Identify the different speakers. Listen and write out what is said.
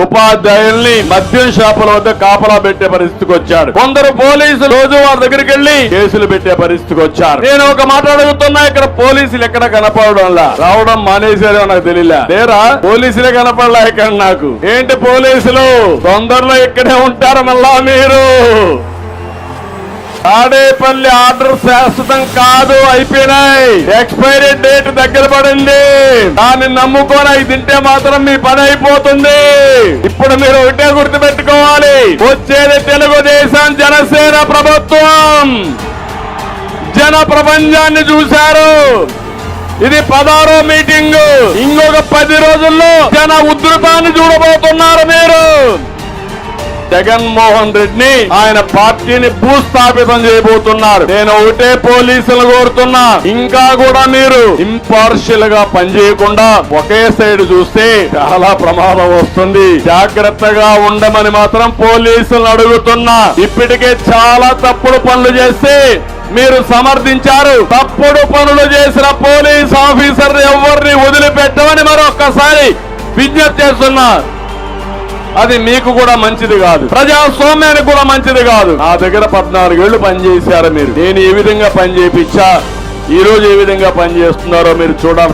Speaker 1: ఉపాధ్యాయుల్ని మద్యం షాపుల వద్ద కాపలా పెట్టే పరిస్థితికి వచ్చాడు. కొందరు పోలీసులు రోజు వారి దగ్గరికి వెళ్ళి కేసులు పెట్టే పరిస్థితికి వచ్చారు. నేను ఒక మాట అడుగుతున్నా ఇక్కడ పోలీసులు ఎక్కడ కనపడడంలా రావడం మానేశారో నాకు తెలియలే లేరా? పోలీసులే కనపడలే ఇక్కడ నాకు. ఏంటి పోలీసులు? తొందరలో ఇక్కడే ఉంటారు మళ్ళా మీరు. తాడేపల్లి ఆర్డర్ శాశ్వతం కాదు అయిపోయినాయి. ఎక్స్పైరీ డేట్ దగ్గర పడింది. దాన్ని నమ్ముకొని అవి తింటే మాత్రం మీ పని అయిపోతుంది. ఇప్పుడు మీరు ఒకటే గుర్తు పెట్టుకోవాలి వచ్చేది తెలుగుదేశం జనసేన ప్రభుత్వం. జన ప్రపంచాన్ని చూశారు. ఇది పదారో మీటింగ్. ఇంకొక పది రోజుల్లో జన ఉధృతాన్ని చూడబోతున్నారు మీరు. జగన్మోహన్ రెడ్డిని ఆయన పార్టీని భూస్థాపితం చేయబోతున్నారు. నేను ఒకటే పోలీసులు కోరుతున్నా. ఇంకా కూడా మీరు ఇంపార్షియల్గా పనిచేయకుండా ఒకే సైడ్ చూస్తే చాలా ప్రమాదం వస్తుంది. జాగ్రత్తగా ఉండమని మాత్రం పోలీసులను అడుగుతున్నా. ఇప్పటికే చాలా తప్పుడు పనులు చేస్తే మీరు సమర్థించారు. తప్పుడు పనులు చేసిన పోలీస్ ఆఫీసర్ ఎవరిని వదిలిపెట్టమని మరొక్కసారి విజ్ఞప్తి చేస్తున్నారు అది మీకు కూడా మంచిది కాదు. ప్రజాస్వామ్యానికి కూడా మంచిది కాదు. నా దగ్గర పద్నాలుగేళ్ళు పనిచేశారు మీరు. నేను ఏ విధంగా పని చేయించా? ఈ రోజు ఏ విధంగా పని చేస్తున్నారో మీరు చూడాలి.